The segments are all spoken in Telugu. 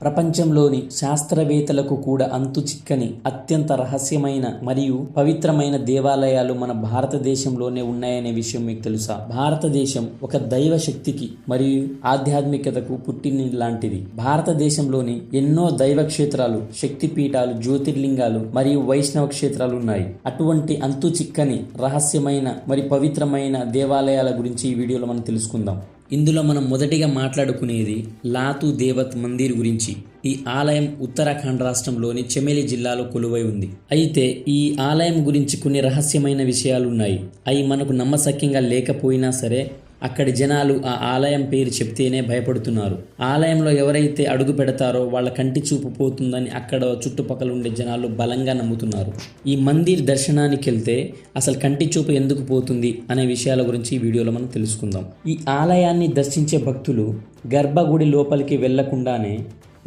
ప్రపంచంలోని శాస్త్రవేత్తలకు కూడా అంతు చిక్కని అత్యంత రహస్యమైన మరియు పవిత్రమైన దేవాలయాలు మన భారతదేశంలోనే ఉన్నాయనే విషయం మీకు తెలుసా? భారతదేశం ఒక దైవ శక్తికి మరియు ఆధ్యాత్మికతకు పుట్టిన లాంటిది భారతదేశంలోని ఎన్నో దైవ క్షేత్రాలు శక్తి పీఠాలు జ్యోతిర్లింగాలు మరియు వైష్ణవ క్షేత్రాలు ఉన్నాయి. అటువంటి అంతు చిక్కని రహస్యమైన మరి పవిత్రమైన దేవాలయాల గురించి ఈ వీడియోలో మనం తెలుసుకుందాం. ఇందులో మనం మొదటిగా మాట్లాడుకునేది లాతు దేవత్ మందిర్ గురించి. ఈ ఆలయం ఉత్తరాఖండ్ రాష్ట్రంలోని చెమేలి జిల్లాలో కొలువై ఉంది. అయితే ఈ ఆలయం గురించి కొన్ని రహస్యమైన విషయాలు ఉన్నాయి అవి మనకు నమ్మశక్యంగా లేకపోయినా సరే అక్కడి జనాలు ఆ ఆలయం పేరు చెప్తేనే భయపడుతున్నారు. ఆలయంలో ఎవరైతే అడుగు పెడతారో వాళ్ళ కంటి చూపు పోతుందని అక్కడ చుట్టుపక్కల ఉండే జనాలు బలంగా నమ్ముతున్నారు. ఈ మందిర్ దర్శనానికి వెళ్తే అసలు కంటి చూపు ఎందుకు పోతుంది అనే విషయాల గురించి ఈ వీడియోలో మనం తెలుసుకుందాం. ఈ ఆలయాన్ని దర్శించే భక్తులు గర్భగుడి లోపలికి వెళ్ళకుండానే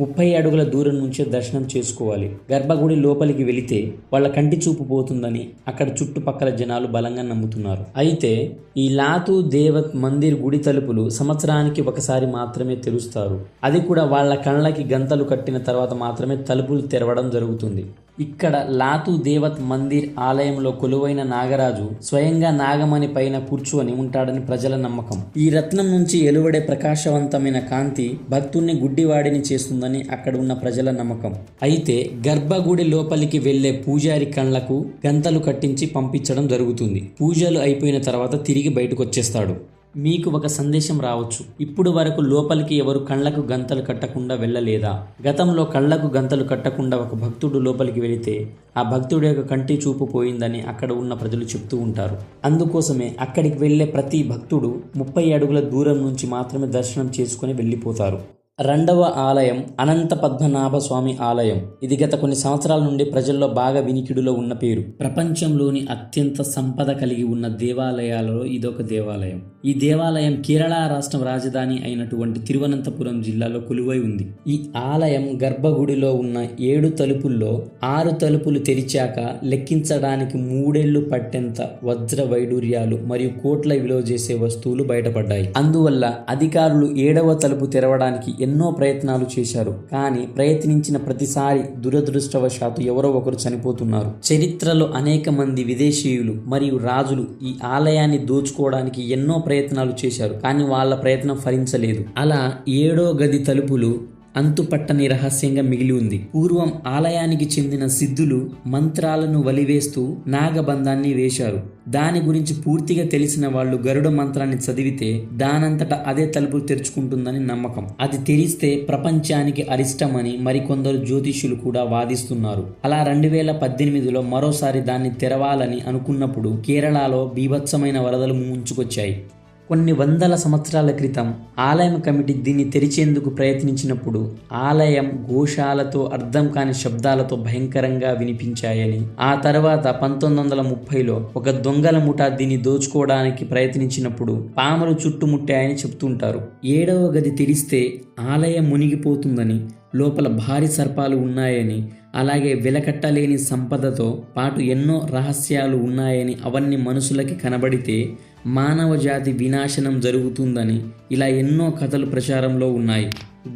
ముప్పై అడుగుల దూరం నుంచే దర్శనం చేసుకోవాలి. గర్భగుడి లోపలికి వెళితే వాళ్ళ కంటి చూపు పోతుందని అక్కడ చుట్టుపక్కల జనాలు బలంగా నమ్ముతున్నారు. అయితే ఈ లాతు దేవత్ మందిర్ గుడి తలుపులు సంవత్సరానికి ఒకసారి మాత్రమే తెరుస్తారు. అది కూడా వాళ్ళ కళ్ళకి గంతలు కట్టిన తర్వాత మాత్రమే తలుపులు తెరవడం జరుగుతుంది. ఇక్కడ లాతు దేవత్ మందిర్ ఆలయంలో కొలువైన నాగరాజు స్వయంగా నాగమణి పైన కూర్చుని ఉంటాడని ప్రజల నమ్మకం. ఈ రత్నం నుంచి ఎలువడే ప్రకాశవంతమైన కాంతి భక్తుణ్ణి గుడ్డివాడిని చేస్తుందని అక్కడ ఉన్న ప్రజల నమ్మకం. అయితే గర్భగుడి లోపలికి వెళ్ళే పూజారి కళ్ళకు గంతలు కట్టించి పంపించడం జరుగుతుంది. పూజలు అయిపోయిన తర్వాత తిరిగి బయటకు వచ్చేస్తాడు మీకు ఒక సందేశం రావచ్చు. ఇప్పుడు వరకు లోపలికి ఎవరు కళ్ళకు గంతలు కట్టకుండా వెళ్ళలేదా? గతంలో కళ్ళకు గంతలు కట్టకుండా ఒక భక్తుడు లోపలికి వెళితే ఆ భక్తుడి యొక్క కంటి చూపు పోయిందని అక్కడ ఉన్న ప్రజలు చెప్తూ ఉంటారు. అందుకోసమే అక్కడికి వెళ్ళే ప్రతి భక్తుడు ముప్పై అడుగుల దూరం నుంచి మాత్రమే దర్శనం చేసుకుని వెళ్ళిపోతారు. రెండవ ఆలయం అనంత పద్మనాభ స్వామి ఆలయం. ఇది గత కొన్ని సంవత్సరాల నుండి ప్రజల్లో బాగా వినికిడిలో ఉన్న పేరు. ప్రపంచంలోని అత్యంత సంపద కలిగి ఉన్న దేవాలయాలలో ఇదొక దేవాలయం. ఈ దేవాలయం కేరళ రాష్ట్రం రాజధాని అయినటువంటి తిరువనంతపురం జిల్లాలో కొలువై ఉంది. ఈ ఆలయం గర్భగుడిలో ఉన్న ఏడు తలుపుల్లో ఆరు తలుపులు తెరిచాక లెక్కించడానికి మూడేళ్ళు పట్టేంత వజ్ర వైడూర్యాలు మరియు కోట్ల విలువ చేసే వస్తువులు బయటపడ్డాయి. అందువల్ల అధికారులు ఏడవ తలుపు తెరవడానికి ఎన్నో ప్రయత్నాలు చేశారు. కానీ ప్రయత్నించిన ప్రతిసారి దురదృష్టవశాత్తు ఎవరో ఒకరు చనిపోతున్నారు. చరిత్రలో అనేక మంది విదేశీయులు మరియు రాజులు ఈ ఆలయాన్ని దోచుకోవడానికి ఎన్నో ప్రయత్నాలు చేశారు. కానీ వాళ్ళ ప్రయత్నం ఫలించలేదు. అలా ఏడో గది తలుపులు అంతుపట్టని రహస్యంగా మిగిలి ఉంది. పూర్వం ఆలయానికి చెందిన సిద్ధులు మంత్రాలను వలివేస్తూ నాగబంధాన్ని వేశారు. దాని గురించి పూర్తిగా తెలిసిన వాళ్ళు గరుడ మంత్రాన్ని చదివితే దానంతట అదే తలుపులు తెరుచుకుంటుందని నమ్మకం. అది తెరిస్తే ప్రపంచానికి అరిష్టమని మరికొందరు జ్యోతిష్యులు కూడా వాదిస్తున్నారు. అలా రెండు వేల పద్దెనిమిదిలో మరోసారి దాన్ని తెరవాలని అనుకున్నప్పుడు కేరళలో బీభత్సమైన వరదలు ముంచుకొచ్చాయి. కొన్ని వందల సంవత్సరాల క్రితం ఆలయం కమిటీ దీన్ని తెరిచేందుకు ప్రయత్నించినప్పుడు ఆలయం ఘోషాలతో అర్థం కాని శబ్దాలతో భయంకరంగా వినిపించాయని ఆ తర్వాత పంతొమ్మిది వందల ముప్పైలో ఒక దొంగల ముఠా దీన్ని దోచుకోవడానికి ప్రయత్నించినప్పుడు పాములు చుట్టుముట్టాయని చెప్తుంటారు. ఏడవ గది తెరిస్తే ఆలయం మునిగిపోతుందని లోపల భారీ సర్పాలు ఉన్నాయని అలాగే వెలకట్టలేని సంపదతో పాటు ఎన్నో రహస్యాలు ఉన్నాయని అవన్నీ మనుషులకి కనబడితే మానవ జాతి వినాశనం జరుగుతుందని ఇలా ఎన్నో కథలు ప్రచారంలో ఉన్నాయి.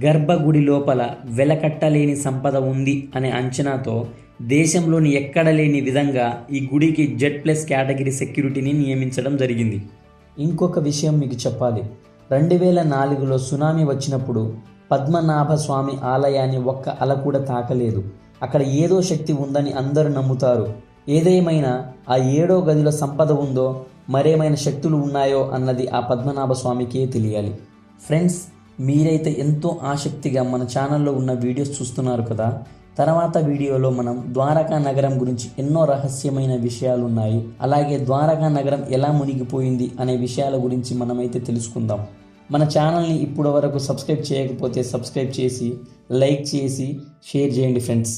గర్భగుడి లోపల వెలకట్టలేని సంపద ఉంది అనే అంచనాతో దేశంలోని ఎక్కడ లేని విధంగా ఈ గుడికి జెడ్ ప్లస్ కేటగిరీ సెక్యూరిటీని నియమించడం జరిగింది. ఇంకొక విషయం మీకు చెప్పాలి. రెండు వేల నాలుగులో సునామీ వచ్చినప్పుడు పద్మనాభ స్వామి ఆలయాన్ని ఒక్క అల కూడా తాకలేదు. అక్కడ ఏదో శక్తి ఉందని అందరూ నమ్ముతారు. ఏదేమైనా ఆ ఏడో గదిలో సంపద ఉందో మరేమైనా శక్తులు ఉన్నాయో అన్నది ఆ పద్మనాభ స్వామికే తెలియాలి. ఫ్రెండ్స్ మీరైతే ఎంతో ఆసక్తిగా మన ఛానల్లో ఉన్న వీడియోస్ చూస్తున్నారు కదా? తర్వాత వీడియోలో మనం ద్వారకా నగరం గురించి ఎన్నో రహస్యమైన విషయాలు ఉన్నాయి అలాగే ద్వారకా నగరం ఎలా మునిగిపోయింది అనే విషయాల గురించి మనమైతే తెలుసుకుందాం. మన ఛానల్ని ఇప్పటి వరకు సబ్స్క్రైబ్ చేయకపోతే సబ్స్క్రైబ్ చేసి లైక్ చేసి షేర్ చేయండి ఫ్రెండ్స్.